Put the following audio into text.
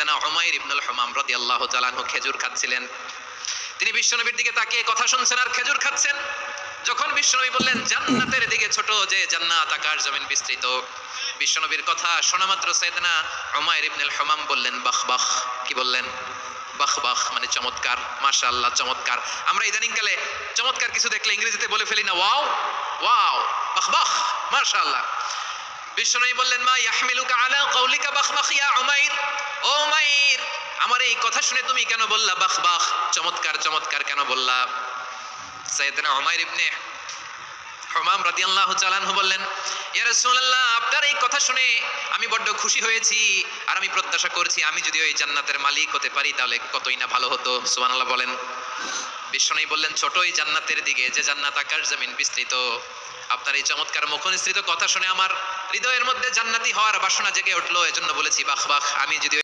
সাইয়েদানা উমাইর ইবনুল হুমাম রাদিয়াল্লাহু তাআলা আনহু খেজুর খাচ্ছিলেন। তিনি বিশ্বনবীর দিকে তাকিয়ে কথা শুনছেন আর খেজুর খাচ্ছেন। যখন বিশ্বনবী বললেন, জান্নাতের দিকে ছোট যে জান্নাত আকাশ জমিন বিস্তৃত। বিশ্বনবীর কথা শোনা মাত্র সাইয়েদানা উমাইর ইবনুল হুমাম বললেন, বাহ বাহ। কি বললেন? বাহ বাহ মানে চমৎকার, মাশাআল্লাহ, চমৎকার। আমরা ইদানিং কালে চমৎকার কিছু দেখলে ইংরেজিতে বলে ফেলি না, ওয়াও ওয়াও, বাহ বাহ, মাশাআল্লাহ। বিশ্বনবী বললেন, মা ইয়াহমিলুকা আলা কওলিকা বাহ বাহ, ইয়া উমাইর। ও উমাইর আমার এই কথা শুনে তুমি কেন বললা? বাহ বাহ, চমৎকার চমৎকার কেন বললা? সাইয়েদনা উমাইর ইবনে হুমাম রাদিয়াল্লাহু তাআলা আনহু বললেন, ইয়া রাসূলুল্লাহ, আপনার এই কথা শুনে আমি বড্ড খুশি হয়েছি আর আমি প্রত্যাশা করছি আমি যদি ওই জান্নাতের মালিক হতে পারি তাহলে কতই না ভালো হতো। সুবহানাল্লাহ বলেন। বিশ্বনবী বললেন, ছোটই জান্নাতের দিকে, যে জান্নাত আকাশ জমিন বিস্তৃত। আপনার এই চমৎকার মুখনিসৃত কথা শুনে আমার হৃদয়ের মধ্যে জান্নাতি হওয়ার বাসনা জেগে উঠল। এজন্য বলেছি, বাহ বাহ, আমি যদি